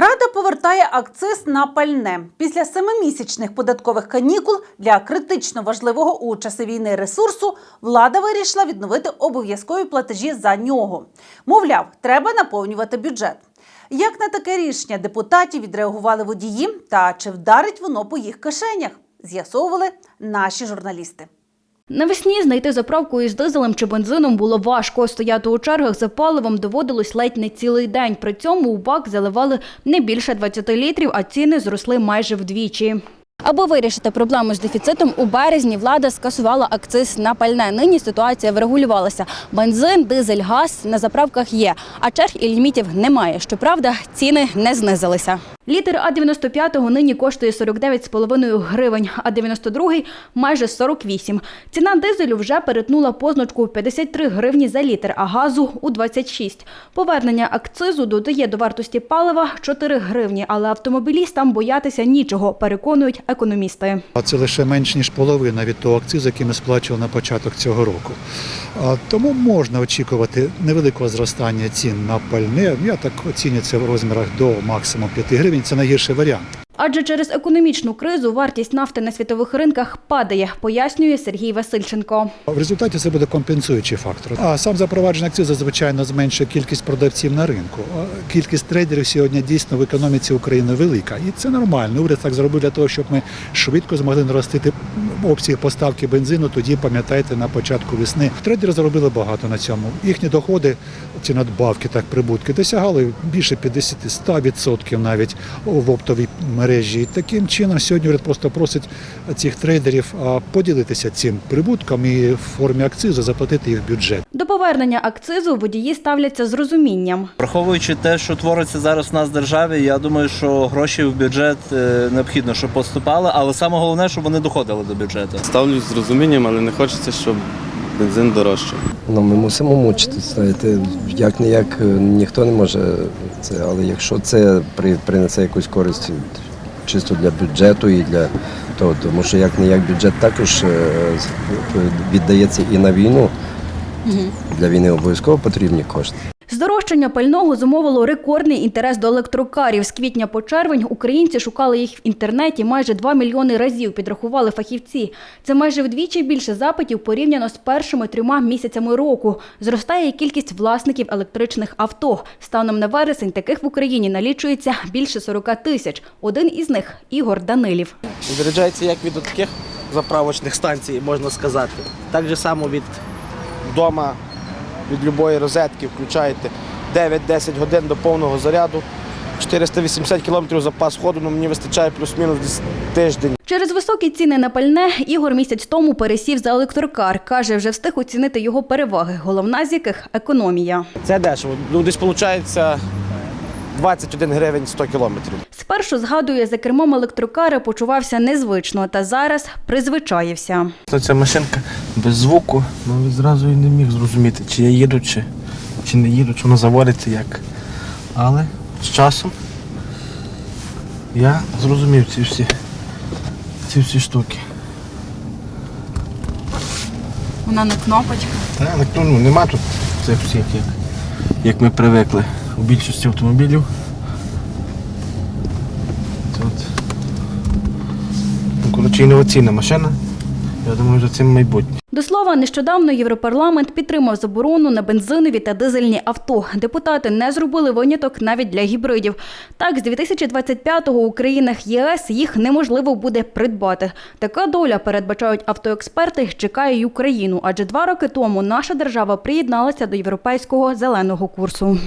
Рада повертає акциз на пальне. Після семимісячних податкових канікул для критично важливого у часи війни ресурсу влада вирішила відновити обов'язкові платежі за нього. Мовляв, треба наповнювати бюджет. Як на таке рішення депутатів відреагували водії та чи вдарить воно по їх кишенях? З'ясовували наші журналісти. Навесні знайти заправку із дизелем чи бензином було важко. Стояти у чергах за паливом доводилось ледь не цілий день. При цьому у бак заливали не більше 20 літрів, а ціни зросли майже вдвічі. Аби вирішити проблему з дефіцитом, у березні влада скасувала акциз на пальне. Нині ситуація врегулювалася. Бензин, дизель, газ на заправках є, а черг і лімітів немає. Щоправда, ціни не знизилися. Літр А95 нині коштує 49,5 гривень, а 92-й – майже 48. Ціна дизелю вже перетнула позначку 53 гривні за літр, а газу – у 26. Повернення акцизу додає до вартості палива 4 гривні, але автомобілістам боятися нічого, переконують економісти. Це лише менш ніж половина від того акцизу, який ми сплачували на початок цього року. А, Тому можна очікувати невеликого зростання цін на пальне. Я так оцінюю це в розмірах до максимум 5 гривень. Це найгірший варіант. Адже через економічну кризу вартість нафти на світових ринках падає, пояснює Сергій Васильченко. В результаті це буде компенсуючий фактор. А сам запровадження акцизу, звичайно, зменшує кількість продавців на ринку. Кількість трейдерів сьогодні дійсно в економіці України велика. І це нормально. Уряд так зробив для того, щоб ми швидко змогли наростити обсяг поставки бензину. Тоді, пам'ятаєте, на початку весни. Трейдери заробили багато на цьому. Їхні доходи, ці надбавки, так прибутки, досягали більше 50-100% навіть в оптовій мережі. І таким чином сьогодні уряд просто просить цих трейдерів поділитися цим прибутком і в формі акцизу заплатити їх в бюджет. До повернення акцизу водії ставляться з розумінням. Враховуючи те, що твориться зараз в нас в державі, я думаю, що гроші в бюджет е, необхідно, щоб поступали, але саме головне, щоб вони доходили до бюджету. Ставлюсь з розумінням, але не хочеться, щоб бензин дорожчав. Ну, ми мусимо мучитися, знаєте, як не як ніхто не може це, але якщо це при- принесе якусь користь чисто для бюджету і для того, тому що як не як бюджет також е, віддається і на війну. Для війни обов'язково потрібні кошти. Здорожчання пального зумовило рекордний інтерес до електрокарів. З квітня по червень українці шукали їх в інтернеті майже 2 мільйони разів, підрахували фахівці. Це майже вдвічі більше запитів порівняно з першими трьома місяцями року. Зростає і кількість власників електричних авто. Станом на вересень таких в Україні налічується більше 40 тисяч. Один із них – Ігор Данилів. Заряджається як від таких заправочних станцій, можна сказати. Так же само від вдома, від будь-якої розетки включаєте 9-10 годин до повного заряду. 480 кілометрів запас ходу, ну мені вистачає плюс-мінус десь тиждень. Через високі ціни на пальне Ігор місяць тому пересів за електрокар. Каже, вже встиг оцінити його переваги, головна з яких – економія. Це дешево. Ну, десь виходить 21 гривень 100 кілометрів. Спершу, згадує, за кермом електрокара почувався незвично, та зараз призвичаївся. Ця машинка без звуку, ну зразу і не міг зрозуміти, чи я їду, чи, чи не їду, чи воно заводиться як. Але з часом я зрозумів ці всі, ці всі штуки. Вона не кнопочка. Та, ну, ну, нема тут цих всіх, як, як ми привикли у більшості автомобілів. Тут. Ну, коротше, інноваційна машина. Я думаю, за цим майбутнє. До слова, нещодавно Європарламент підтримав заборону на бензинові та дизельні авто. Депутати не зробили виняток навіть для гібридів. Так, з 2025-го у країнах ЄС їх неможливо буде придбати. Така доля, передбачають автоексперти, чекає й Україну, адже два роки тому наша держава приєдналася до європейського зеленого курсу.